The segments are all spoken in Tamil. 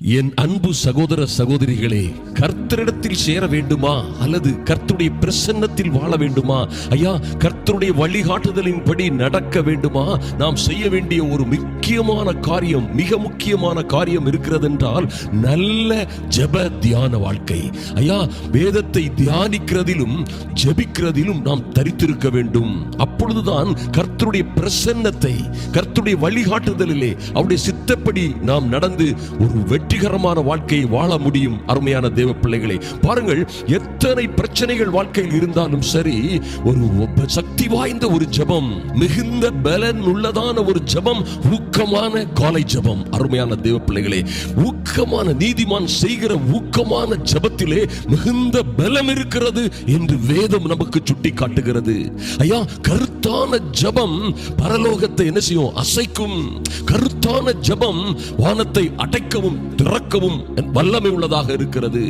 என் அன்பு சகோதர சகோதரிகளே கர்த்தரிடத்தில் சேர வேண்டுமா? அல்லது கர்த்தருடைய பிரசன்னத்தில் வாழ வேண்டுமா? ஐயா கர்த்தருடைய வழிகாட்டுதலின்படி நடக்க வேண்டுமா? நாம் செய்ய வேண்டிய ஒரு முக்கியமான காரியம் மிக முக்கியமான காரியம் இருக்கிறது என்றால் நல்ல ஜெப தியான வாழ்க்கை. ஐயா வேதத்தை தியானிக்கிறதிலும் ஜெபிக்கிறதிலும் நாம் தரித்திருக்க வேண்டும். அப்பொழுதுதான் கர்த்தருடைய பிரசன்னத்தை கர்த்தருடைய வழிகாட்டுதலிலே அவருடைய சித்தப்படி நாம் நடந்து ஒரு வெற்றிகரமான வாழ்க்கையை வாழ முடியும் அருமையான தேவ பிள்ளைகளை. பாருங்கள் எத்தனை பிரச்சனைகள் வாழ்க்கையில் இருந்தாலும் சரி ஒரு சக்தி வாய்ந்த ஒரு ஜெபம் மிகுந்த பலன் உள்ளதான ஒரு ஜெபம் ஊக்கமான காலை ஜெபம். அருமையான தேவ பிள்ளைகளே ஊக்கமான நீதிமான் செய்கிற ஊக்கமான ஜெபத்திலே மிகுந்த பலம் இருக்கிறது என்று வேதம் நமக்கு சுட்டி காட்டுகிறது ஐயா கருத்தான ஜெபம் பரலோகத்தை என்ன செய்யும்? அசைக்கும். கருத்தான ஜெபம் வானத்தை அடைக்கவும். திறக்கவும் வல்லமை உள்ளதாக இருக்கிறது.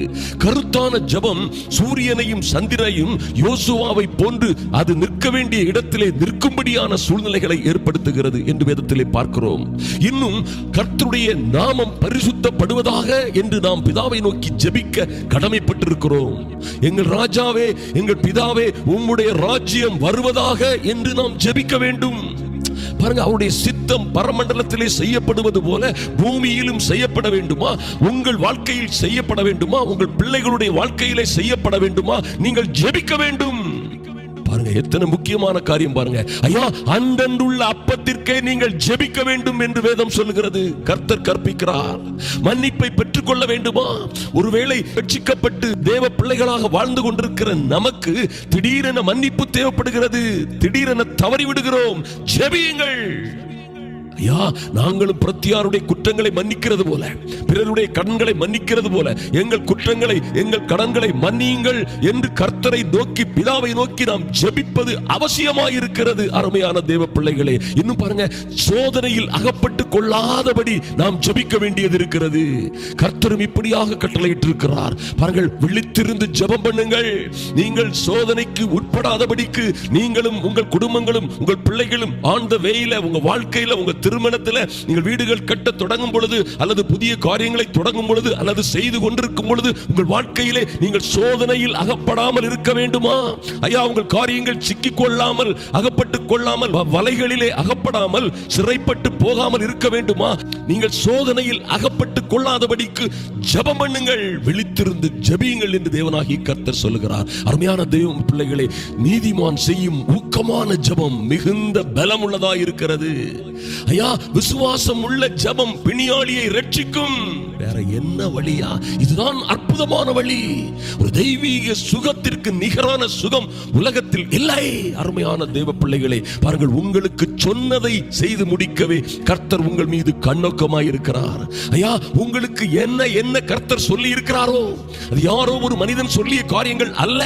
கருத்தான ஜெபம் சூரியனையும் சந்திரையும் யோசுவாவை போன்று அது நிற்க வேண்டிய இடத்திலே நிற்கும்படியான சூழ்நிலைகளை ஏற்படுத்துகிறது என்று வேதத்திலே பார்க்கிறோம். இன்னும் கர்த்தருடைய நாமம் பரிசுத்தப்படுவதாக என்று நாம் பிதாவை நோக்கி ஜெபிக்க கடமைப்பட்டிருக்கிறோம். எங்கள் ராஜாவே எங்கள் பிதாவே உம்முடைய ராஜ்யம் வருவதாக என்று நாம் ஜெபிக்க வேண்டும். பாருங்க அவருடைய சித்தம் பரமண்டலத்திலே செய்யப்படுவது போல பூமியிலும் செய்யப்பட வேண்டுமா? உங்கள் வாழ்க்கையில் செய்யப்பட வேண்டுமா? உங்கள் பிள்ளைகளுடைய வாழ்க்கையிலே செய்யப்பட வேண்டுமா? நீங்கள் ஜெபிக்க வேண்டும். பாருங்க எத்தனை முக்கியமான காரியம் பாருங்க. ஐயா அந்தண்டுள்ள அப்பத்திற்கே நீங்கள் ஜெபிக்க வேண்டும் என்று வேதம் சொல்லுகிறது. கர்த்தர் கற்பிக்கிறார். மன்னிப்பை பெற்றுக்கொள்ள வேண்டுமா? ஒருவேளை ரட்சிக்கப்பட்டு தேவ பிள்ளைகளாக வாழ்ந்து கொண்டிருக்கிற நமக்கு திடீரென மன்னிப்பு தேவைப்படுகிறது. திடீரென தவறி விடுகிறோம். ஜெபியுங்கள். ஐயா நாங்களும் பிரத்தியாருடைய குற்றங்களை மன்னிக்கிறது போல பிறருடைய கடன்களை மன்னிக்கிறது போல எங்கள் குற்றங்களை எங்கள் கடன்களை மன்னியுங்கள் என்று கர்த்தரை நோக்கி பிதாவை நோக்கி நாம் ஜெபிப்பது அவசியமாய் இருக்கிறது அருமையான தேவ பிள்ளைகளே. இன்னும் பாருங்க சோதனையில் அகப்பட்டு கொள்ளாதபடி நாம் ஜெபிக்க வேண்டியது இருக்கிறது. கர்த்தரும் இப்படியாக கட்டளையிட்டிருக்கிறார். பாருங்கள் விழித்திருந்து ஜெபம் பண்ணுங்கள். நீங்கள் சோதனைக்கு உட்படாதபடிக்கு நீங்களும் உங்கள் குடும்பங்களும் உங்கள் பிள்ளைகளும் ஆழ்ந்த வெயில உங்க வாழ்க்கையில உங்க திருமணத்தில் நீங்கள் வீடுகள் கட்ட தொடங்கும் பொழுது அல்லது புதிய காரியங்களை தொடங்கும் பொழுது அல்லது செய்து கொண்டிருக்கும் பொழுது உங்கள் வாழ்க்கையிலே நீங்கள் சோதனையில் அகப்படாமல் இருக்க வேண்டுமா? ஐயா உங்கள் காரியங்கள் சிக்கிக் கொள்ளாமல் அகப்பட்டு கொள்ளாமல் வலைகளிலே அகப்படாமல் சிறைப்பட்டு போகாமல் இருக்க வேண்டுமா? நீங்கள் சோதனையில் அகப்பட்டு கொள்ளாதபடிக்கு ஜபம் பண்ணுங்கள். விழித்திருந்து ஜெபியுங்கள் என்று தேவனாகி கர்த்தர் சொல்லுகிறார். அருமையான தெய்வம் பிள்ளைகளே நீதிமான் செய்யும் ஊக்கமான ஜெபம் மிகுந்த பலம் உள்ளதா இருக்கிறது. ஐயா விசுவாசம் உள்ள ஜெபம் பிணியாளியை ரட்சிக்கும் வேற என்ன வழியா? இதுதான் அற்புதமான வழி. ஒரு தெய்வீக சுகத்திற்கு நிகரான சுகம் உலகத்தில் இல்லை. அருமையான தேவ பிள்ளைகளே பாருங்கள் உங்களுக்கு சொன்னதை செய்து முடிக்கவே கர்த்தர் உங்கள் மீது கண்ணோக்கமாய் இருக்கிறார் ஐயா உங்களுக்கு என்ன என்ன கர்த்தர் சொல்லி இருக்கிறாரோ அது யாரோ ஒரு மனிதன் சொல்லிய காரியங்கள் அல்ல.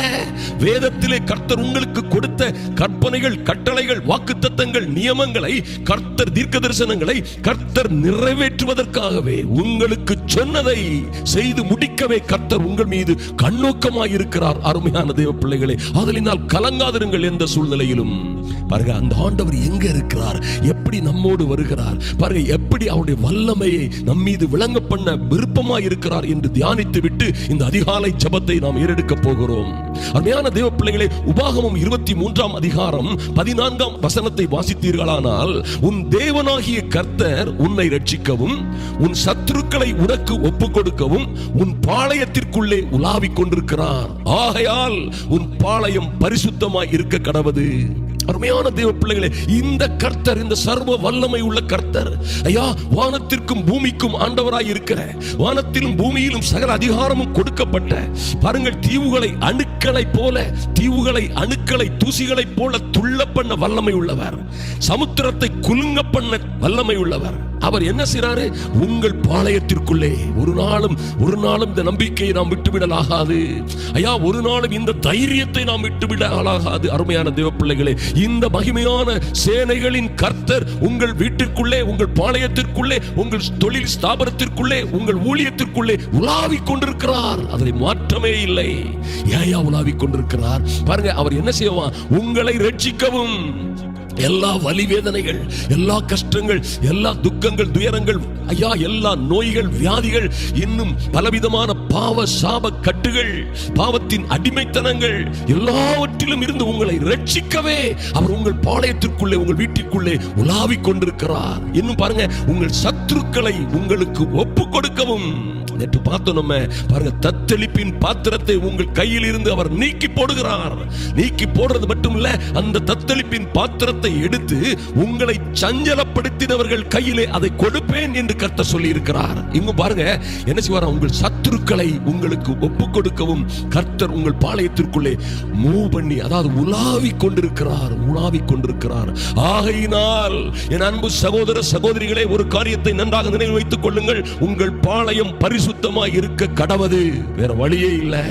வேதத்திலே கர்த்தர் உங்களுக்கு கொடுத்த கற்பனைகள் கட்டளைகள் வாக்குத்தத்தங்கள் நியமங்களை கர்த்தர் தீர்க்க தரிசனங்களை கர்த்தர் நிறைவேற்றுவதற்காகவே உங்களுக்கு சொன்னதை செய்து முடிக்கவே கர்த்தர் உங்கள் மீது கண்ணோக்கமாய் இருக்கிறார் அருமையான தேவ பிள்ளைகளே ஆதலினால் கலங்காதிருங்கள் எந்த சூழ்நிலையிலும். பாருங்க அந்த ஆண்டவர் எங்க இருக்கிறார்? எப்படி நம்மோடு வருகிறார்? பாருங்க எப்படி அவருடைய வல்லமையை நம் மீது விளங்க பண்ண விருப்பமாய் இருக்கிறார் என்று தியானித்து விட்டு இந்த அதிகாலை ஜெபத்தை நாம் ஏறெடுக்க போகிறோம். அருமையான தேவ பிள்ளைகளே உபாகமம் இருபத்தி மூன்றாம் அதிகாரம் பதினான்காம் வசனத்தை வாசித்தீர்களானால் உன் தேவனாகிய கர்த்தர் உன்னை ரட்சிக்கவும் உன் சத்துருக்களை உனக்கு ஒப்பு கொடுக்கவும் உன் பாளையத்திற்குள்ளே உலாவிக் கொண்டிருக்கிறார் ஆகையால் உன் பாளையம் பரிசுத்தமாய் இருக்க கடவது. அருமையான தேவ பிள்ளைகளே இந்த கர்த்தர் இந்த சர்வ வல்லமை உள்ள கர்த்தர். ஐயா வானத்திற்கும் பூமிக்கும் ஆண்டவராய் இருக்கிற வானத்திலும் பூமியிலும் சகல அதிகாரமும் கொடுக்கப்பட்ட பாருங்கள் தீவுகளை அணுக்களை போல தீவுகளை அணுக்களை தூசிகளை போல துள்ள பண்ண வல்லமை உள்ளவர். சமுத்திரத்தை குலுங்க பண்ண வல்லமை உள்ளவர். அவர் என்ன செய்றாரு? உங்கள் பாளையத்திற்குள்ளே ஒரு நாளும் ஒரு நாளும் இந்த நம்பிக்கையை நாம் விட்டுவிடலாகாது ஐயா ஒரு நாளும் இந்த தைரியத்தை நாம் விட்டுவிட ஆளாகாது அருமையான தேவ பிள்ளைகளே இந்த மகிமையான சேனைகளின் கர்த்தர் உங்கள் வீட்டிற்குள்ளே உங்கள் பாளையத்திற்குள்ளே உங்கள் தொழில் ஸ்தாபனத்திற்குள்ளே உங்கள் ஊழியத்திற்குள்ளே உலாவிக் கொண்டிருக்கிறார். அதில் மாற்றமே இல்லை. ஏயா உலாவிக் கொண்டிருக்கிறார். பாருங்க அவர் என்ன செய்வான்? உங்களை ரட்சிக்கவும். எல்லா வலி வேதனைகள் எல்லா கஷ்டங்கள் எல்லா துக்கங்கள் துயரங்கள் ஐயா எல்லா நோய்கள் வியாதிகள் இன்னும் பலவிதமான பாவ சாப கட்டுகள் பாவத்தின் அடிமைத்தனங்கள் எல்லாவற்றிலும் இருந்து உங்களை ரட்சிக்கவே அவர் உங்கள் பாளையத்திற்குள்ளே உங்கள் வீட்டிற்குள்ளே உலாவிக் கொண்டிருக்கிறார். இன்னும் பாருங்க உங்கள் சத்துருக்களை உங்களுக்கு ஒப்பு கொடுக்கவும். நேற்று பார்த்தோம் நம்ம பாருங்க தத்தளிப்பின் பாத்திரத்தை உங்கள் கையில் இருந்து அவர் நீக்கி போடுகிறார். நீக்கி போடுறது மட்டும் இல்ல அந்த தத்தளிப்பின் பாத்திரத்தை எடுத்து உங்களை சஞ்சலப்படுத்தினவர்கள் கையிலே அதை கொடுப்பேன் என்று கர்த்த சொல்லி இருக்கிறார் இங்க பாருங்க என்ன செய்வார்? உங்கள் சத்துருக்களை உங்களுக்கு ஒப்பு கொடுக்கவும் கர்த்தர் உங்கள் பாளையத்திற்குள்ளே மூவ் பண்ணி அதாவது உலாவி கொண்டிருக்கிறார் உலாவி கொண்டிருக்கிறார். ஆகையினால் என் அன்பு சகோதர சகோதரிகளே ஒரு காரியத்தை நன்றாக நினைவு வைத்துக் கொள்ளுங்கள். உங்கள் பாளையம் பரிசுத்தமாய் இருக்க கடவது வேற வழியே இல்லை.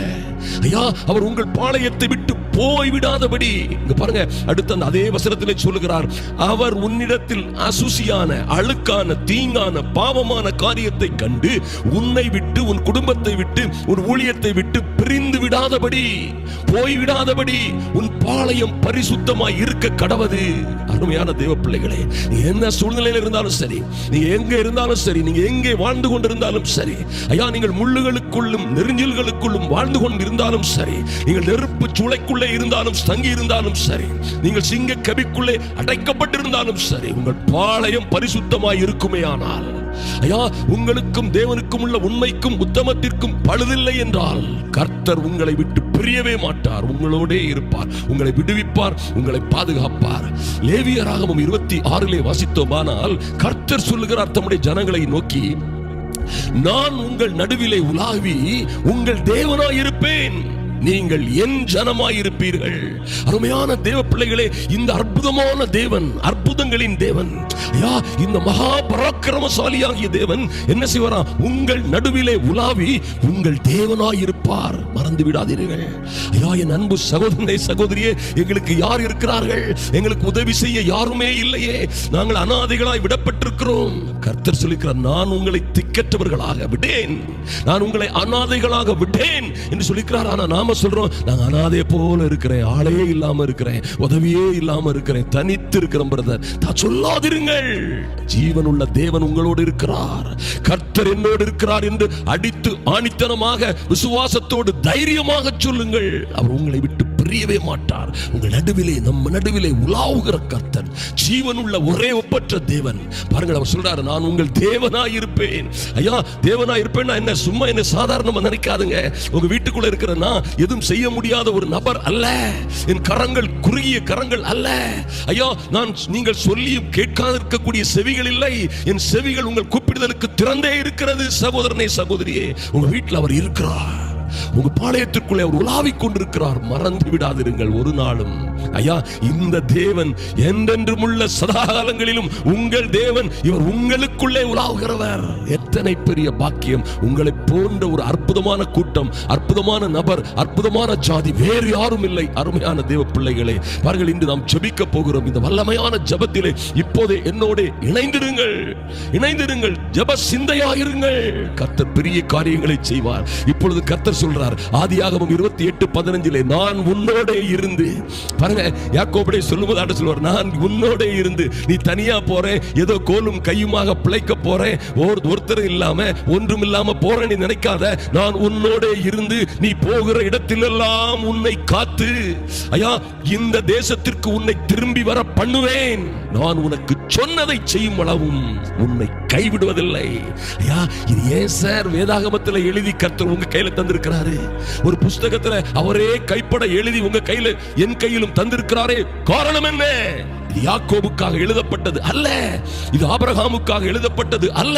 ஐயா அவர் உங்கள் பாளையத்தை விட்டு போய் விடாதபடி இங்க பாருங்க அடுத்த அந்த அதே வசனத்திலே சொல்லுகிறார் அவர் உன்னிடத்தில் அசுசியான அழுக்கான தீங்கான பாவமான காரியத்தை கண்டு உன்னை விட்டு உன் குடும்பத்தை விட்டு உன் ஊழியத்தை விட்டு பிரிந்து விடாதபடி போய் விடாதபடி உன் பாளையம் பரிசுத்தமாய் இருக்க கடவது. அருமையான தேவ பிள்ளைகளே நீ என்ன சூழ்நிலையில் இருந்தாலும் சரி நீ எங்க இருந்தாலும் சரி நீங்க எங்கே வாழ்ந்து கொண்டிருந்தாலும் சரி ஐயா நீங்கள் முள்ளுகளுக்குள்ளும் நெருஞ்சல்களுக்குள்ளும் வாழ்ந்து கொண்டிருந்தாலும் சரி நீங்கள் நெருப்பு சூளைக்குள்ளே இருந்தாலும் தங்கி இருந்தாலும் சரி நீங்கள் சிங்க கபிக்குள்ளே அடைக்கப்பட்டிருந்தாலும் சரி உங்கள் பாளையம் பரிசுத்தமாய் இருக்குமே ஆனால். ஐயா உங்களுக்கும் தேவனுக்கும் உள்ள உண்மைக்கும் உத்தமத்திற்கும் பழுதில்லை என்றால் கர்த்தர் உங்களை விட்டு பிரியவே மாட்டார். உங்களோடே இருப்பார். உங்களை விடுவிப்பார். உங்களை பாதுகாப்பார். லேவியராகவும் இருபத்தி ஆறிலே வாசித்தோமானால் கர்த்தர் சொல்லுகிறார் தம்முடைய ஜனங்களை நோக்கி நான் உங்கள் நடுவிலே உலாவி உங்கள் தேவனாய் இருப்பேன் நீங்கள் என் ஜனமாய் இருப்பீர்கள் அருமையான தேவ பிள்ளைகளே இந்த அற்புதமான தேவன் அற்புதங்களின் தேவன். ஐயா இந்த மகா பராக்கிரமசாலியாகிய தேவன் என்ன செய்வாராம்? உங்கள் நடுவிலே உலாவி உங்கள் தேவனாய் இருப்பார் மறந்து விடாதீர்கள். ஐயா என் அன்பு சகோதரனை சகோதரியே எங்களுக்கு யார் இருக்கிறார்கள்? எங்களுக்கு உதவி செய்ய யாருமே இல்லையே. நாங்கள் அனாதைகளாய் விடப்பட்டிருக்கிறோம். கர்த்தர் சொல்லிக்கிறார் நான் உங்களை திக்கற்றவர்களாக விட்டேன். நான் உங்களை அனாதைகளாக விட்டேன் என்று சொல்லிக்கிறார் ஆனா நாம சொல்றோம் நான் அனாதை போல இருக்கிறேன் ஆளே இல்லாம இருக்கிறேன். உதவியே இல்லாம இருக்கிறேன். தனித்து இருக்கிறேன் பிரதர் தான் சொல்லாதிருங்கள். ஜீவன் உள்ள தேவன் உங்களோடு இருக்கிறார். கர்த்தர் என்னோடு இருக்கிறார் என்று அடித்து ஆணித்தனமாக விசுவாசத்தோடு தைரியமாக சொல்லுங்கள். அவர் உங்களை விட்டு பிரியவே மாட்டார். உங்கள் நடுவிலே நம்ம நடுவிலே உலாவுகிற கர்த்தன். ஜீவனுள்ள ஒரே ஒப்பற்ற தேவன். பாருங்கள் அவர் சொல்றாரு நான் உங்கள் தேவனாய் இருப்பேன் ஐயா தேவனாய் இருப்பேன்னா என்ன சும்மா என்ன சாதாரணமா நினைக்காதுங்க. உங்க வீட்டுக்குள்ள இருக்கிற நான் எதுவும் செய்ய முடியாத ஒரு நபர் அல்ல. என் கரங்கள் குறுகிய கரங்கள் அல்ல. ஐயா நான் நீங்கள் சொல்லியும் கேட்காது இருக்கக்கூடிய செவிகள் இல்லை. என் செவிகள் உங்கள் கூப்பிடுதலுக்கு திறந்தே இருக்கிறது. சகோதரனே சகோதரியே உங்க வீட்டில் அவர் இருக்கிறார். உங்க பாளையத்திற்குள்ளே அவர் உலாவிக் கொண்டிருக்கிறார். மறந்து விடாதிருங்கள். ஒரு நாளும் ஐயா இந்த தேவன் என்றென்றும் உள்ள சதாகாலங்களிலும் உங்கள் தேவன் இவர் உங்களுக்குள்ளே உலாவுகிறவர். எத்தனை பெரிய பாக்கியம். உங்களை போன்ற ஒரு அற்புதமான கூட்டம் அற்புதமான நபர் அற்புதமான ஜாதி வேறு யாரும் இல்லை. அருமையான தேவ பிள்ளைகளே பாருங்கள் இன்று நாம் ஜபிக்க போகிறோம். இந்த வல்லமையான ஜெபத்திலே இப்போதே என்னோட இணைந்திருங்கள். இணைந்திருங்கள். ஜெப சிந்தையாயிருங்கள். கர்த்தர் பெரிய காரியங்களை செய்வார். இப்பொழுது கர்த்தர் சொல்றார் ஆதியாகமும் இருபத்தி எட்டு பதினஞ்சிலே நான் உன்னோட இருந்து பாருங்க யாக்கோபடி சொல்லுவதாட்ட சொல்லுவார் நான் உன்னோட இருந்து நீ தனியா போறேன் ஏதோ கோலும் கையுமாக பிழைக்க போறேன் ஒரு ஒருத்தர் இல்லாம ஒன்றும் இல்லாம போறேன் நீ நினைக்காத நான் உன்னோட இருந்து நீ போகிற இடத்திலெல்லாம் உன்னை காத்து ஐயா இந்த தேசத்திற்கு உன்னை திரும்பி வர பண்ணுவேன். நான் உனக்கு சொன்னதை செய்யும் அளவும் உன்னை கைவிடுவதில்லை. ஐயா இது ஏன் சார் வேதாகமத்தில் எழுதி கர்த்தர் உங்க கையில தந்திருக்கிறாரு? ஒரு புஸ்தகத்துல அவரே கைப்பட எழுதி உங்க கையில என் கையிலும் தந்திருக்கிறாரே. காரணம் என்ன? யாக்கோபுக்காக எழுதப்பட்டது அல்ல. இது ஆபரகாமுக்காக எழுதப்பட்டது அல்ல.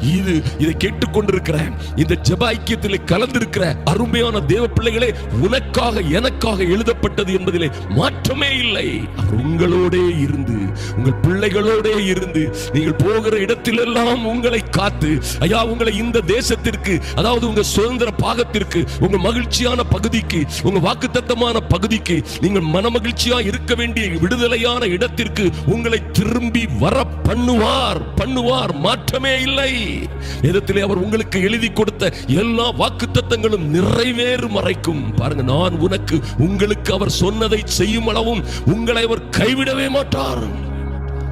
இது இதை கேட்டுக்கொண்டிருக்கிற இந்த ஜப ஐக்கியத்தில் கலந்திருக்கிற அருமையான தேவ பிள்ளைகளே உனக்காக எனக்காக எழுதப்பட்டது என்பதிலே மாற்றமே இல்லை. அவர் உங்களோடே இருந்து உங்கள் பிள்ளைகளோடே இருந்து நீங்கள் போகிற இடத்திலெல்லாம் உங்களை காத்து ஐயா உங்களை இந்த தேசத்திற்கு அதாவது உங்க சுதந்திர பாகத்திற்கு உங்க மகிழ்ச்சியான பகுதிக்கு உங்க வாக்குத்தத்தமான பகுதிக்கு நீங்கள் மனமகிழ்ச்சியா இருக்க வேண்டிய விடுதலையான இடம் இடத்திற்கு உங்களை திரும்பி வர பண்ணுவார். பண்ணுவார். மாற்றமே இல்லை. இடத்திலே அவர் உங்களுக்கு எழுதி கொடுத்த எல்லா வாக்குத்தத்தங்களும் நிறைவேறும் வரைக்கும். பாருங்க நான் உனக்கு உங்களுக்கு அவர் சொன்னதை செய்யும் அளவும் உங்களை அவர் கைவிடவே மாட்டார்.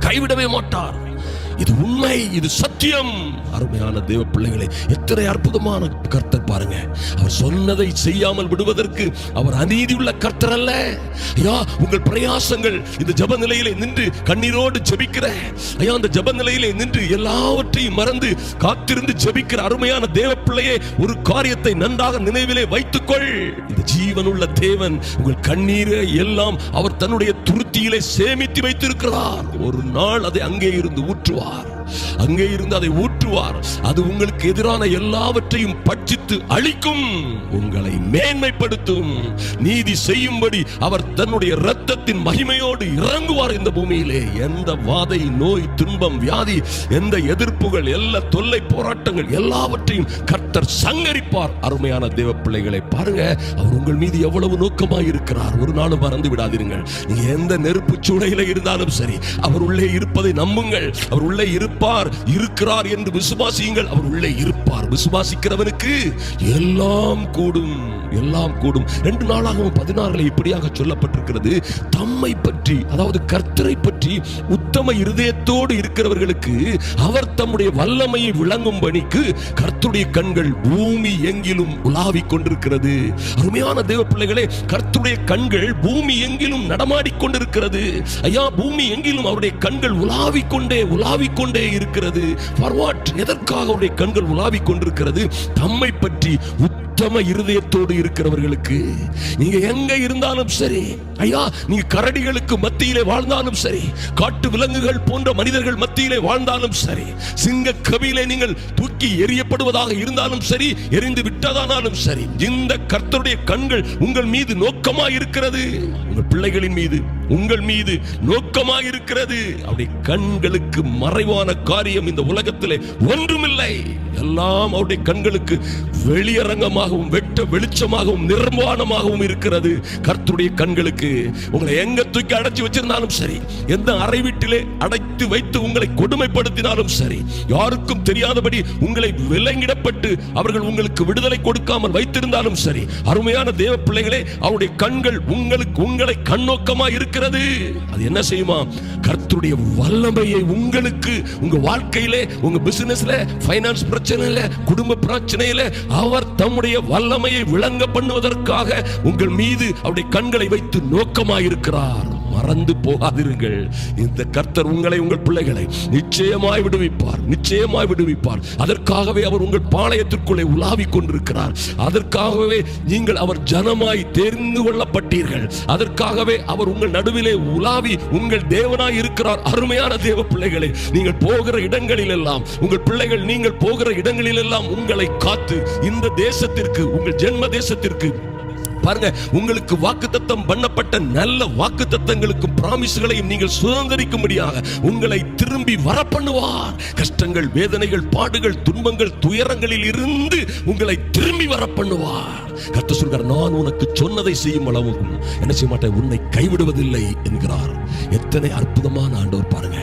கைவிடவே மாட்டார். இது உண்மை இது சத்தியம். அருமையான தேவ பிள்ளைகளை எத்தனை அற்புதமான கர்த்தர் பாருங்க. அவர் சொன்னதை செய்யாமல் விடுவதற்கு அவர் அநீதி உள்ள கர்த்தர் அல்ல ஐயா உங்கள் பிரயாசங்கள் இந்த ஜப நிலையிலே நின்று கண்ணீரோடு ஜெபிக்கிற. ஐயா அந்த ஜப நிலையிலே நின்று எல்லாவற்றையும் மறந்து காத்திருந்து ஜெபிக்கிற அருமையான தேவ பிள்ளையே ஒரு காரியத்தை நன்றாக நினைவிலே வைத்துக்கொள். இந்த ஜீவனுள்ள தேவன் உங்கள் கண்ணீரை எல்லாம் அவர் தன்னுடைய துருத்தியிலே சேமித்து வைத்திருக்கிறார். ஒரு நாள் அதை அங்கே இருந்து ஊற்றுவார் அங்கே இருந்து அதை ஊற்றுவார். அது உங்களுக்கு எதிரான எல்லாவற்றையும் பட்சித்து அழிக்கும். உங்களை மேன்மைப்படுத்தும். நீதி செய்யும்படி அவர் தன்னுடைய இரத்தத்தின் மகிமையோடு இறங்குவார் இந்த பூமியிலே. எந்த வாதை நோய் துன்பம் வியாதி எந்த எதிர்ப்புகள் எல்லா தொல்லை போராட்டங்கள் எல்லாவற்றையும் கர்த்தர் சங்கரிப்பார். அருமையான தேவ பிள்ளைகளை பாருங்க. அவர் உங்கள் மீது எவ்வளவு நோக்கமாக இருக்கிறார் ஒரு நாளும் மறந்து விடாதீர்கள் நீங்க எந்த நெருப்பு சூளையில இருந்தாலும் சரி அவர் உள்ளே இருப்பதை நம்புங்கள். அவர் உள்ளே இருப்பார் இருக்கிறார் என்று விசுவாசியுங்கள். அவர் உள்ளே இருப்பார். விசுவாசிக்கிறவனுக்கு எல்லாம் கூடும் எல்லாம் கூடும். ரெண்டு நாளாகவும் பதினாறுல இப்படியாக சொல்லப்பட்டிருக்கிறது. தம்மை பற்றி அதாவது கர்த்தரை பற்றி உத்தம இருதயத்தோடு இருக்கிறவர்களுக்கு அவர் தம்முடைய வல்லமையை விளங்கும் பணிக்கு கர்த்துடைய கண்கள் பூமி எங்கிலும் உலாவிக் கொண்டிருக்கிறது. அருமையான தேவ பிள்ளைகளே கர்த்துடைய கண்கள் பூமி எங்கிலும் நடமாடிக் கொண்டிருக்கிறது. ஐயா பூமி எங்கிலும் அவருடைய கண்கள் உலாவிக் கொண்டே உலாவிக் கொண்டே இருக்கிறது. ஃபார் எதற்காக அவருடைய கண்கள் உலாவிக் கொண்டிருக்கிறது? தம்மை பற்றி உத்தம இருதயத்தோடு இருக்கிறவர்களுக்கு நீங்க எங்க இருந்தாலும் சரி ஐயா நீங்க கரடிகளுக்கு மத்தியிலே வாழ்ந்தாலும் சரி காட்டு விலங்குகள் போன்ற மனிதர்கள் மத்தியிலே வாழ்ந்தாலும் சரி சிங்க கவியிலே நீங்கள் தூக்கி எறியப்படுவதாக இருந்தாலும் சரி எரிந்து விட்டதானாலும் சரி இந்த கர்த்தருடைய கண்கள் உங்கள் மீது நோக்கமா இருக்கிறது உங்கள் பிள்ளைகளின் மீது உங்கள் மீது நோக்கமா இருக்கிறது அவருடைய கண்களுக்கு மறைவான காரியம் இந்த உலகத்திலே ஒன்றுமில்லை. எல்லாம் அவருடைய கண்களுக்கு வெளியரங்கமாகவும் வெட்ட வெளிச்சமாகவும் நிர்மாணமாகவும் இருக்கிறது. கர்த்துடைய கண்களுக்கு உங்களை எங்க தூக்கி அடைச்சு வச்சிருந்தாலும் சரி எந்த அறை வீட்டிலே அடைத்து வைத்து உங்களை கொடுமைப்படுத்தினாலும் சரி யாருக்கும் தெரியாதபடி உங்களை விலங்கிடப்பட்டு அவர்கள் உங்களுக்கு விடுதலை கொடுக்காமல் வைத்திருந்தாலும் சரி அருமையான தேவ பிள்ளைகளே அவருடைய கண்கள் உங்களுக்கு உங்களை கண்ணோக்கமா இருக்கிறது. அது என்ன செய்யுமா? கர்த்தருடைய வல்லமையை உங்களுக்கு உங்க வாழ்க்கையிலே உங்க பிசினஸ்ல பைனான்ஸ் பிரச்சனையில குடும்ப பிரச்சனையில அவர் தம்முடைய வல்லமையை விளங்க பண்ணுவதற்காக உங்கள் மீது அவருடைய கண்களை வைத்து நோக்கமாயிருக்கிறார். மறந்து போகாதிருங்கள். இந்த கர்த்தர் உங்களை உங்கள் பிள்ளைகளை நிச்சயமாய் விடுவிப்பார் நிச்சயமாய் விடுவிப்பார். அதற்காகவே அவர் உங்கள் பாளையத்திற்குள்ளே உலாவிக் கொண்டிருக்கிறார். அதற்காகவே நீங்கள் அவர் ஜனமாய் தெரிந்து கொள்ளப்பட்டீர்கள். அதற்காகவே அவர் உங்கள் நடுவிலே உலாவி உங்கள் தேவனாய் இருக்கிறார். அருமையான தேவ பிள்ளைகளை நீங்கள் போகிற இடங்களில் எல்லாம் உங்கள் பிள்ளைகள் நீங்கள் போகிற இடங்களில் எல்லாம் உங்களை காத்து இந்த தேசத்திற்கு உங்கள் ஜென்ம தேசத்திற்கு பாருங்க உங்களுக்கு வாக்குத்தத்தம் பண்ணப்பட்ட நல்ல வாக்குத்தத்தங்களுக்கும் பிராமிஸ்களையும் நீங்கள் சுதந்திரிக்கும்படியாக உங்களை திரும்பி வர பண்ணுவார் கஷ்டங்கள் வேதனைகள் பாடுகள் துன்பங்கள் துயரங்களில் இருந்து உங்களை திரும்பி வர பண்ணுவார் கர்த்தர் சொல்கிறார் நான் உனக்கு சொன்னதை செய்யும் அளவுக்கும் என்ன செய்ய மாட்டேன்? உன்னை கைவிடுவதில்லை என்கிறார். எத்தனை அற்புதமான ஆண்டவர் பாருங்க.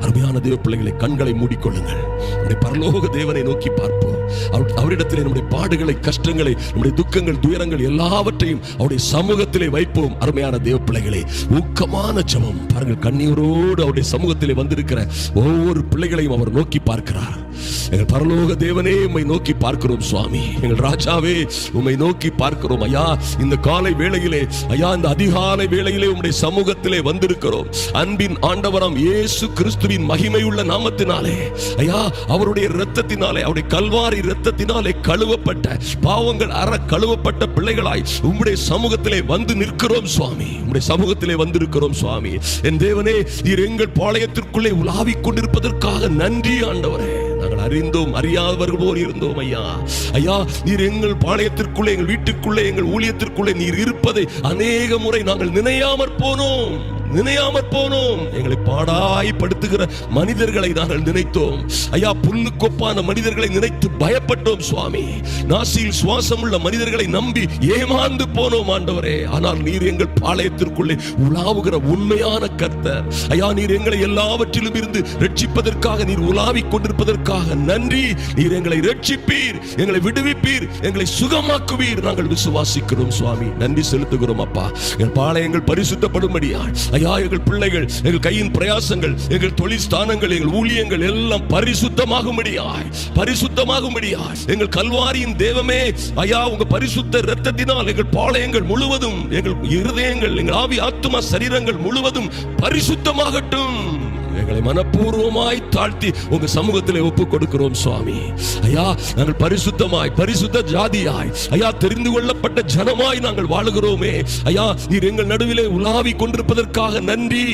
அருமையான தேவ பிள்ளைகளை கண்களை மூடிக்கொள்ளுங்கள். நம்முடைய பரலோக தேவனை நோக்கி பார்ப்போம். அவர்- அவரிடத்திலே நம்முடைய பாடுகளை கஷ்டங்களை நம்முடைய துக்கங்கள் துயரங்கள் எல்லாவற்றையும் அவருடைய சமூகத்திலே வைப்போம். அருமையான தேவ பிள்ளைகளை ஊக்கமான ஜபம். பாருங்கள் கண்ணீரோடு அவருடைய சமூகத்திலே வந்திருக்கிற ஒவ்வொரு பிள்ளைகளையும் அவர் நோக்கி பார்க்கிறார். எங்கள் பரலோக தேவனே உம்மை நோக்கி பார்க்கிறோம் சுவாமி. எங்கள் ராஜாவே உம்மை நோக்கி பார்க்கிறோம். ஐயா இந்த காலை வேளையிலே ஐயா இந்த அதிகாலை வேளையிலே உம்முடைய சமூகத்திலே வந்திருக்கிறோம். அன்பின் ஆண்டவரம் இயேசு கிறிஸ்துவின் மகிமையுள்ள நாமத்தினாலே. ஐயா அவருடைய இரத்தத்தினாலே அவருடைய கல்வாரி இரத்தத்தினாலே கழுவப்பட்ட பாவங்கள் அற கழுவப்பட்ட பிள்ளைகளாய் உம்முடைய சமூகத்திலே வந்து நிற்கிறோம் சுவாமி. உம்முடைய சமூகத்திலே வந்திருக்கிறோம் சுவாமி. என் தேவனே நீர் எங்கள் பாளையத்திற்குள்ளே உலாவிக் கொண்டிருப்பதற்காக நன்றி ஆண்டவரே. நாங்கள் அறிந்தோம் அறியாதவர்கள் போல் இருந்தோம் ஐயா. ஐயா நீர் எங்கள் பாளையத்திற்குள்ளே எங்கள் வீட்டுக்குள்ளே எங்கள் ஊழியத்திற்குள்ளே நீர் இருப்பதை அநேக முறை நாங்கள் நினையாமற் போனோம். நினையாமற் போனோம். எங்களை பாடாய்படுத்துகிற மனிதர்களை நாங்கள் நினைத்தோம். ஐயா புல்லுக்கொப்பான மனிதர்களை நினைத்து பயப்பட்டோம் சுவாமி. நாசியில் சுவாசம் உள்ள மனிதர்களை நம்பி ஏமாந்து போனோம் ஆண்டவரே. ஆனால் நீர் எங்கள் பாளையத்திற்குள்ளே உலாவுகிற உண்மையான கர்த்தர். ஐயா நீர் எங்களை எல்லாவற்றிலும் இருந்து ரட்சிப்பதற்காக நீர் உலாவிக் கொண்டிருப்பதற்காக நன்றி. நீர் எங்களை ரட்சிப்பீர் எங்களை விடுவிப்பீர் எங்களை சுகமாக்குவீர். நாங்கள் விசுவாசிக்கிறோம் சுவாமி. நன்றி செலுத்துகிறோம் அப்பா. எங்கள் பாளையங்கள் பரிசுத்தப்படும்படியா ஐயா எங்கள் பிள்ளைகள் எங்கள் கையின் பிரயாசங்கள் எங்கள் தொழில் ஸ்தானங்கள் எங்கள் ஊழியங்கள் எல்லாம் பரிசுத்தமாகும்படியாய் பரிசுத்தமாகும்படியாய். எங்கள் கல்வாரியின் தேவமே ஐயா உங்க பரிசுத்த இரத்தத்தினால் எங்கள் பாளையங்கள் முழுவதும் எங்கள் இருதயங்கள் எங்கள் ஆவி ஆத்துமா சரீரங்கள் முழுவதும் பரிசுத்தமாகட்டும். எங்களை மனப்பூர்வமாய் தாழ்த்தி உங்க சமூகத்தில் ஒப்பு கொடுக்கிறோம் சுவாமி. ஐயா நாங்கள் பரிசுத்தமாய் பரிசுத்த ஜாதியாய் ஐயா தெரிந்து கொள்ளப்பட்ட ஜனமாய் நாங்கள் வாழுகிறோமே. ஐயா நீர் எங்கள் நடுவிலே உலாவி கொண்டிருப்பதற்காக நன்றி.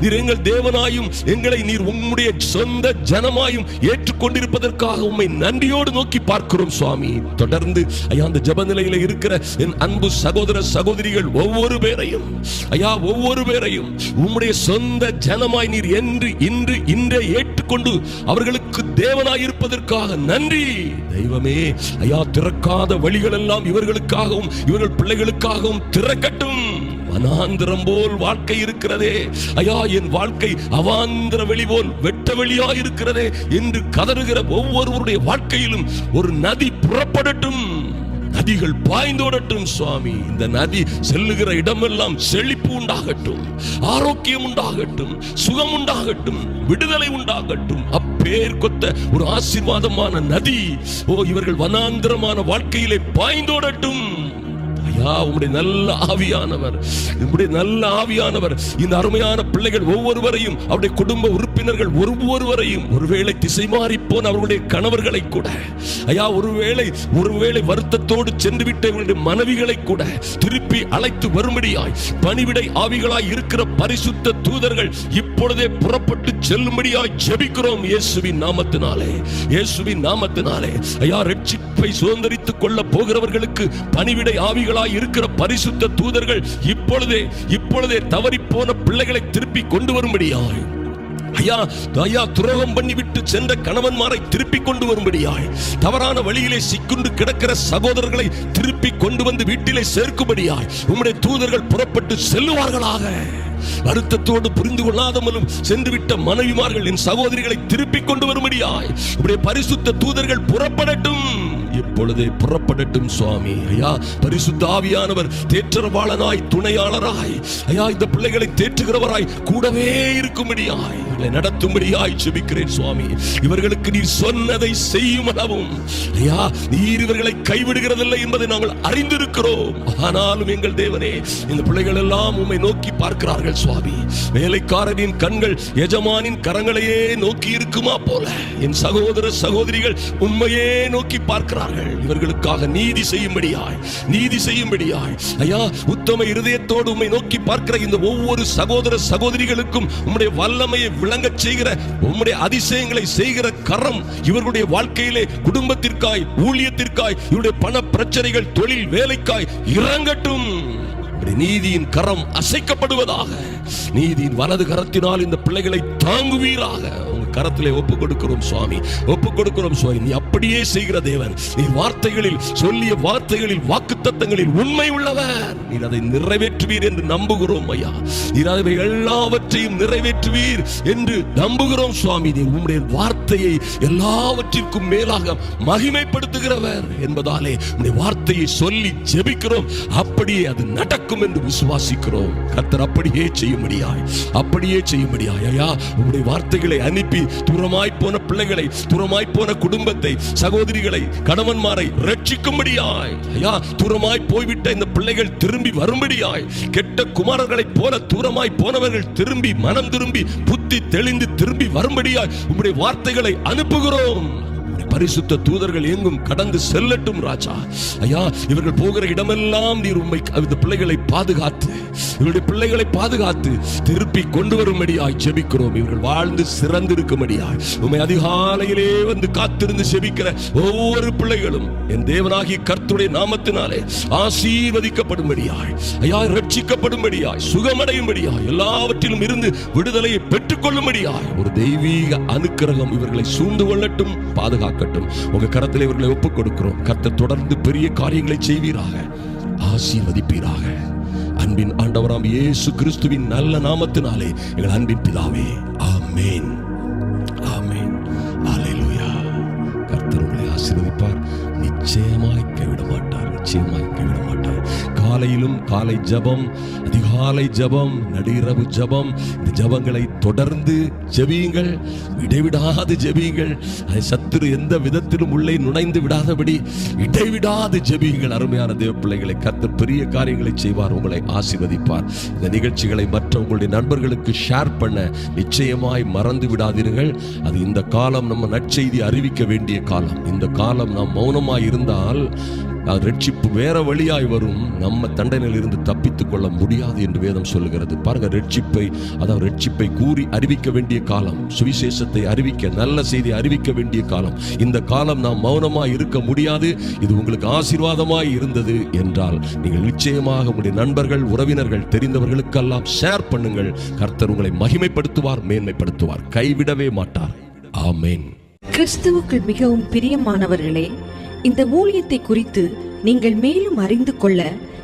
நீர் எங்கள் தேவனாயும் எங்களை நீர் உம்முடைய சொந்த ஜனமாயும் ஏற்றுக்கொண்டிருப்பதற்காக உம்மை நன்றியோடு நோக்கி பார்க்கிறோம் சுவாமி. தொடர்ந்து ஐயா அந்த ஜபநிலையில இருக்கிற என் அன்பு சகோதர சகோதரிகள் ஒவ்வொரு பேரையும் ஐயா ஒவ்வொரு பேரையும் உம்முடைய சொந்த ஜனமாய் நீர் என்று இன்று இன்றே ஏற்றுக்கொண்டு அவர்களுக்கு தேவனாய் இருப்பதற்காக நன்றி. தெய்வமே ஐயா திறக்காத வழிகள் எல்லாம் இவர்களுக்காகவும் இவர்கள் பிள்ளைகளுக்காகவும் திறக்கட்டும். வனாந்திரம் போல் வாழ்க்கை இருக்கிறதே. ஐயா என் வாழ்க்கை அவாந்திர வெளி போல் வெட்ட வெளியா இருக்கிறதே என்று கதறுகிற ஒவ்வொருவருடைய வாழ்க்கையிலும் ஒரு நதி புறப்படட்டும். நதிகள் பாய்ந்தோடட்டும் சுவாமி. இந்த நதி செல்லுகிற இடமெல்லாம் செழிப்பு உண்டாகட்டும். ஆரோக்கியம் உண்டாகட்டும். சுகம் உண்டாகட்டும். விடுதலை உண்டாகட்டும். அப்பேர் கொத்த ஒரு ஆசீர்வாதமான நதி. ஓ இவர்கள் வனாந்திரமான வாழ்க்கையிலே பாய்ந்தோடட்டும் ஐயா உம்முடைய நல்ல ஆவியானவர். உம்முடைய நல்ல ஆவியானவர். இந்த அருமையான பிள்ளைகள் ஒவ்வொருவரையும் அவருடைய குடும்ப உறுப்பினர்கள் ஒரு ஒருவரையும் ஒருவேளை திசை மாறி போன அவர்களுடைய கணவர்களை கூட ஐயா ஒருவேளை ஒருவேளை வருத்தத்தோடு சென்று விட்ட இவர்களுடைய மனைவிகளை கூட திருப்பி அழைத்து வரும்படியாய் பணிவிடை ஆவிகளாய் இருக்கிற பரிசுத்த தூதர்கள் இப்பொழுதே புறப்பட்டு செல்லும்படியாய் ஜெபிக்கிறோம் இயேசுவின் நாமத்தினாலே இயேசுவின் நாமத்தினாலே. ஐயா ரட்சிப்பை சுதந்திரித்துக் கொள்ள போகிறவர்களுக்கு பணிவிடை ஆவிகளாய் இருக்கிற பரிசுத்த தூதர்கள் இப்பொழுதே இப்பொழுதே தவறிப்போன பிள்ளைகளை திருப்பி கொண்டு வரும்படியாய். ஐயா ஐயா துரோகம் பண்ணிவிட்டு சென்ற கணவன்மாரை திருப்பி கொண்டு வரும்படியாய் தவறான வழியிலே சிக்குண்டு கிடக்கிற சகோதரர்களை திருப்பி கொண்டு வந்து வீட்டிலே சேர்க்கும்படியாய் உம்முடைய தூதர்கள் புறப்பட்டு செல்லுவார்களாக. வருத்தத்தோடு புரிந்து கொள்ளாதமலும் சென்றுவிட்ட மனைவிமார்கள் என் சகோதரிகளை திருப்பி கொண்டு வரும்படியாய் உடைய பரிசுத்த தூதர்கள் புறப்படட்டும். இப்பொழுதே புறப்படட்டும் சுவாமி. ஐயா பரிசுத்த ஆவியானவர் தேற்றரவாளனாய் துணையாளராய் ஐயா இந்த பிள்ளைகளை தேற்றுகிறவராய் கூடவே இருக்கும்படியாய். இவர்களை நடத்தும்படியாய் ஜெபிக்கிறேன் சுவாமி. இவர்களுக்கு நீர் சொன்னதை செய்யும் அளவும். ஐயா நீர் இவர்களை கைவிடுகிறதில்லை என்பதை நாங்கள் அறிந்திருக்கிறோம். ஆனாலும் எங்கள் தேவனே இந்த பிள்ளைகள் எல்லாம் உண்மை நோக்கி பார்க்கிறார்கள் சுவாமி. வேலைக்காரனின் கண்கள் எஜமானின் கரங்களையே நோக்கி இருக்குமா போல. என் சகோதர சகோதரிகள் உண்மையே நோக்கி பார்க்கிறார்கள். இவர்களுக்காக நீதி செய்யும்படியாய் நீதி செய்யும்படியாய். ஐயா உத்தம இருதயத்தோடு உம்மை நோக்கி பார்க்கிற இந்த ஒவ்வொரு சகோதர சகோதரிகளுக்கும் உம்முடைய வல்லமையை விளங்க செய்கிற உம்முடைய அதிசயங்களை செய்கிற கரம் இவர்களுடைய வாழ்க்கையிலே குடும்பத்திற்காய் ஊழியத்திற்காய் இவருடைய பண பிரச்சனைகள் தொழில் வேலைக்காய் இறங்கட்டும். நீதியின் கரம் அசைக்கப்படுவதாக நீதியின் வலது கரத்தினால் இந்த பிள்ளைகளை தாங்குவீராக. உங்க கரத்திலே ஒப்பு கொடுக்கிறோம் சுவாமி ஒப்பு கொடுக்கிறோம் சுவாமி. நீ அப்படியே செய்கிற தேவன். நீ வார்த்தைகளில் சொல்லிய வார்த்தைகளில் வாக்குத்தத்தங்களில் உண்மை உள்ளவர். நீர் அதை நிறைவேற்றுவீர் என்று நம்புகிறோம் ஐயா. நீர் அதை எல்லாவற்றையும் நிறைவேற்றுவீர் என்று நம்புகிறோம் சுவாமி. நீ உம்முடைய வார்த்தையை எல்லாவற்றிற்கும் மேலாக மகிமைப்படுத்துகிறவர் என்பதாலே உம்முடைய வார்த்தையை சொல்லி ஜெபிக்கிறோம். அப்படியே அது நடக்கும் என்று விசுவாசிக்கிறோம். கர்த்தர் அப்படியே செய்யும்படியாய் அப்படியே செய்யும்படியாய் ஐயா. உம்முடைய வார்த்தைகளை அனுப்பி தூரமாய் போன பிள்ளைகளை தூரமாய் போன குடும்பத்தை சகோதரிகளை கணவன்மாரை ரட்சிக்கும்படியாய். ஐயா தூரமாய் போய்விட்ட இந்த பிள்ளைகள் திரும்பி வரும்படியாய். கெட்ட குமாரர்களைப் போல தூரமாய் போனவர்கள் திரும்பி மனம் திரும்பி புத்தி தெளிந்து திரும்பி வரும்படியாய் உங்களுடைய வார்த்தைகளை அனுப்புகிறோம். பரிசுத்த தூதர்கள் எங்கும் கடந்து செல்லட்டும் ராஜா. ஐயா இவர்கள் போகிற இடமெல்லாம் நீர் உண்மை இந்த பிள்ளைகளை பாதுகாத்து இவருடைய பிள்ளைகளை பாதுகாத்து திருப்பி கொண்டு வரும்படியாய் செபிக்கிறோம் இவர்கள் வாழ்ந்து சிறந்திருக்கும்படியாய் உண்மை அதிகாலையிலே வந்து காத்திருந்து செபிக்கிற ஒவ்வொரு பிள்ளைகளும் என் தேவனாகி கர்த்துடைய நாமத்தினாலே ஆசீர்வதிக்கப்படும்படியாய் ஐயா ரட்சிக்கப்படும்படியாய் சுகமடையும்படியாய் எல்லாவற்றிலும் இருந்து விடுதலையை பெற்றுக்கொள்ளும்படியாய் ஒரு தெய்வீக அனுக்கிரகம் இவர்களை சூழ்ந்து கொள்ளட்டும் பாதுகாக்கட்டும் உங்க கரத்தில் இவர்களை ஒப்புக் கொடுக்கிறோம் கர்த்தர் தொடர்ந்து பெரிய காரியங்களை செய்வீராக. ஆசீர்வதிப்பீராக. அன்பின் ஆண்டவராம் இயேசு கிறிஸ்துவின் நல்ல நாமத்தினாலே எங்கள் அன்பின் பிதாவே. ஆமேன். ஆமேன். அல்லேலூயா கர்த்தர் உங்களை ஆசீர்வதிப்பார். நிச்சயமாய் கைவிட மாட்டார் நிச்சயமாய் கைவிட மாட்டார் காலையிலும் காலை ஜெபம் அதிகாலை ஜெபம் நடிரவு ஜெபம். இந்த ஜபங்களை தொடர்ந்து ஜெபியுங்கள். இடைவிடாது ஜெபியுங்கள். அதை சத்துரு எந்த விதத்திலும் உள்ளே நுழைந்து விடாதபடி இடைவிடாது ஜெபியுங்கள். அருமையான தேவ பிள்ளைகளை கர்த்தர் பெரிய காரியங்களை செய்வார் உங்களை ஆசிர்வதிப்பார். இந்த நிகழ்ச்சிகளை மற்ற உங்களுடைய நண்பர்களுக்கு ஷேர் பண்ண நிச்சயமாய் மறந்து விடாதீர்கள். அது இந்த காலம் நம்ம நற்செய்தி அறிவிக்க வேண்டிய காலம். இந்த காலம் நாம் மௌனமாய் இருந்தால் ரட்சிப்பு வேற வழியாய் வரும். நம்ம தண்டனையில் இருந்து தப்பித்துக் கொள்ள முடியாது என்று வேதம் சொல்லுகிறது. பாருங்க ரட்சிப்பை அதாவது ரட்சிப்பை கூறி அறிவிக்க வேண்டிய காலம் சுவிசேஷத்தை அறிவிக்க நல்ல செய்தி அறிவிக்க வேண்டிய காலம். இந்த காலம் நாம் மௌனமா இருக்க முடியாது. இது உங்களுக்கு ஆசீர்வாதமாய் இருந்தது என்றால் நீங்கள் நிச்சயமாக உங்களுடைய நண்பர்கள் உறவினர்கள் தெரிந்தவர்களுக்கெல்லாம் ஷேர் பண்ணுங்கள். கர்த்தர் உங்களை மகிமைப்படுத்துவார் மேன்மைப்படுத்துவார். கைவிடவே மாட்டார். ஆமேன். கிறிஸ்துவுக்குள் மிகவும் பிரியமானவர்களே இந்த ஊழியத்தை குறித்து நீங்கள் மேலும் அறிந்து கொள்ள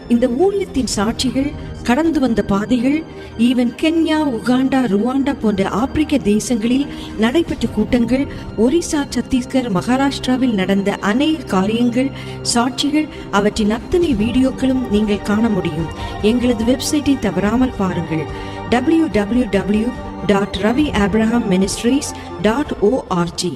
இந்த ஊழியத்தின் சாட்சிகள் கடந்து வந்த பாதைகள் ஈவன் கென்யா உகாண்டா ருவாண்டா போன்ற ஆப்பிரிக்க தேசங்களில் நடைபெற்ற கூட்டங்கள் ஒரிசா சத்தீஸ்கர் மகாராஷ்டிராவில் நடந்த அநேக காரியங்கள் சாட்சிகள் அவற்றின் அத்தனை வீடியோக்களும் நீங்கள் காண முடியும். எங்களது வெப்சைட்டை தவறாமல் பாருங்கள். W W W dot Ravi Abraham ministries dot O R G